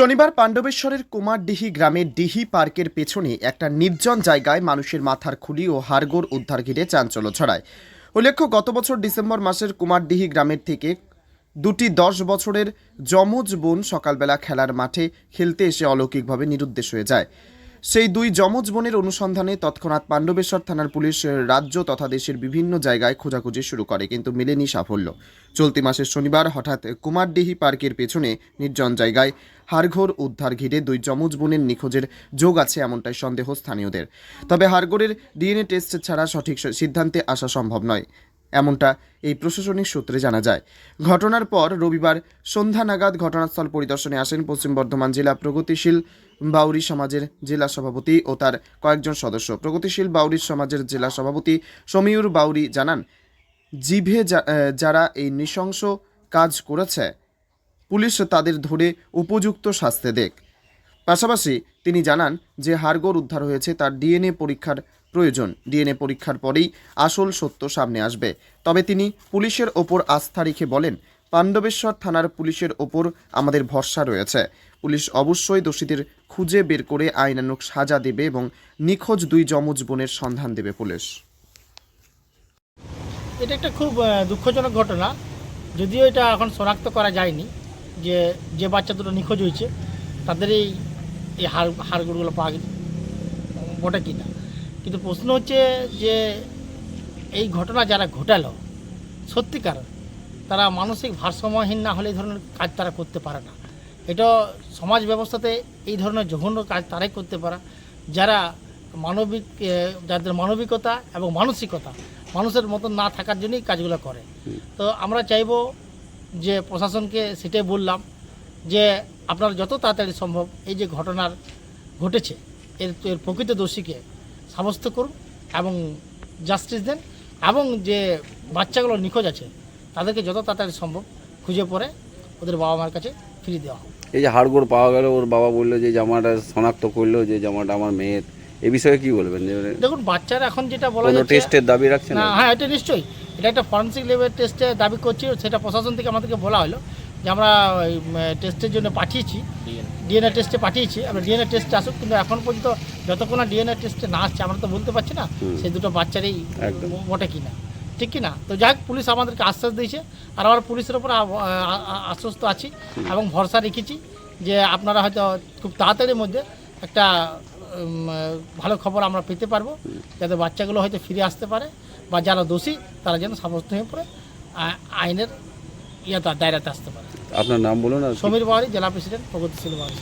শনিবার পাণ্ডবেশ্বরের কুমারডিহি গ্রামের ডিহি পার্কের পেছনে একটা নির্জন জায়গায় মানুষের মাথার খুলি ও হাড়গোড় উদ্ধার ঘিরে চাঞ্চল্য ছড়ায়। উল্লেখ্য, গত বছর ডিসেম্বর মাসের কুমারডিহি গ্রামের থেকে দুটি দশ বছরের যমজ বোন সকালবেলা খেলার মাঠে খেলতে এসে অলৌকিকভাবে নিরুদ্দেশ হয়ে যায়। সেই দুই যমজ বোনের অনুসন্ধানে তৎক্ষণাৎ পাণ্ডবেশ্বর থানার পুলিশ রাজ্য তথা দেশের বিভিন্ন জায়গায় খোঁজাখুঁজি শুরু করে, কিন্তু মেলেনি সাফল্য। চলতি মাসের শনিবার হঠাৎ কুমারডিহি পার্কের পেছনে নির্জন জায়গায় হাড়ঘোর উদ্ধার ঘিরে দুই যমজ বোনের নিখোঁজের যোগ আছে এমনটাই সন্দেহ স্থানীয়দের। তবে হাড়গোড়ের ডিএনএ টেস্ট ছাড়া সঠিক সিদ্ধান্তে আসা সম্ভব নয়। এমনটা এই প্রশাসনিক সূত্রে জানা যায়। ঘটনার পর রবিবার সন্ধ্যা নাগাদ ঘটনাস্থল পরিদর্শনে আসেন পশ্চিম বর্ধমান জেলা প্রগতিশীল বাউরি সমাজের জেলা সভাপতি ও তার কয়েকজন সদস্য। প্রগতিশীল বাউরি সমাজের জেলা সভাপতি সমীউর বাউরি জানান, জিভে যারা এই নৃশংস কাজ করেছে, পুলিশ তাদের ধরে উপযুক্ত শাস্তি দেখ পাশাপাশি তিনি জানান যে হাড়গোড় উদ্ধার হয়েছে তার ডিএনএ পরীক্ষার প্রয়োজন। ডিএনএ পরীক্ষার পরেই আসল সত্য সামনে আসবে। তবে তিনি পুলিশের ওপর আস্থা রেখে বলেন, পাণ্ডবেশ্বর থানার পুলিশের ওপর আমাদের ভরসা রয়েছে। পুলিশ অবশ্যই দোষীদের খুঁজে বের করে আইনানুক সাজা দেবে এবং নিখোঁজ দুই যমজ বোনের সন্ধান দেবে পুলিশ। এটা একটা খুব দুঃখজনক ঘটনা। যদিও এটা এখন শনাক্ত করা যায়নি যে যে বাচ্চা দুটো নিখোঁজ হয়েছে, তাদের এই হাড়, হাড়গুড়গুলো পাওয়া গেছে। বটে কিনা? কিন্তু প্রশ্ন হচ্ছে যে এই ঘটনা যারা ঘটালো, সত্যিকার, তারা মানসিক ভারসাম্যহীন না হলে এই ধরনের কাজ তারা করতে পারে না। এটা সমাজ ব্যবস্থাতে এই ধরনের জঘন্য কাজ তারাই করতে পারে। যারা মানবিক যাদের মানবিকতা এবং মানসিকতা মানুষের মতন না থাকার জন্যই কাজগুলো করে। তো আমরা চাইব যে প্রশাসনকে সেটাই বললাম যে আপনার যত তাড়াতাড়ি সম্ভব এই যে ঘটনার ঘটেছে, এর এর প্রকৃত দোষীকে সাব্যস্ত করুন এবং জাস্টিস দেন এবং যে বাচ্চাগুলো নিখোঁজ আছে তাদেরকে যত তাড়াতাড়ি সম্ভব খুঁজে পড়ে ওদের বাবা মার কাছে ফিরিয়ে দেওয়া হোক। এই যে হাড়গোড় পাওয়া গেল ওর বাবা বলল যে জামাটা শনাক্ত করল যে জামাটা আমার মেয়ের। এ বিষয়ে কি বলবেন? দেখুন বাচ্চারা এখন যেটা বলা যাচ্ছে টেস্টের দাবি রাখছে না হ্যাঁ এটা নিশ্চয়ই। এটা একটা ফরেন্সিক লেভেল টেস্টে দাবি করছি সেটা প্রশাসন থেকে আমাদেরকে বলা হলো। যে আমরা টেস্টের জন্য পাঠিয়েছি। ডিএনএ টেস্টে পাঠিয়েছি। আমরা ডিএনএ টেস্টে আসুক কিন্তু এখন পর্যন্ত যতক্ষণ না ডিএনএ টেস্টে না আসছে আমরা তো বলতে পারছি না সেই দুটো বাচ্চারই। বটে কিনা ঠিক কিনা তো যাই হোক, পুলিশ আমাদেরকে আশ্বাস দিয়েছে। আর আমরা পুলিশের ওপর আশ্বস্ত আছি এবং ভরসা রেখেছি যে আপনারা হয়তো খুব তাড়াতাড়ির মধ্যে একটা ভালো খবর আমরা পেতে পারব। যাতে বাচ্চাগুলো হয়তো ফিরে আসতে পারে বা যারা দোষী তারা যেন সাব্যস্ত হয়ে পড়ে আইনের ইয়েটা দায়রাতে আসতে পারে। আপনার নাম বলুন আর সমীর বাড়ি জেলা প্রেসিডেন্ট প্রগতিশীল বাড়ি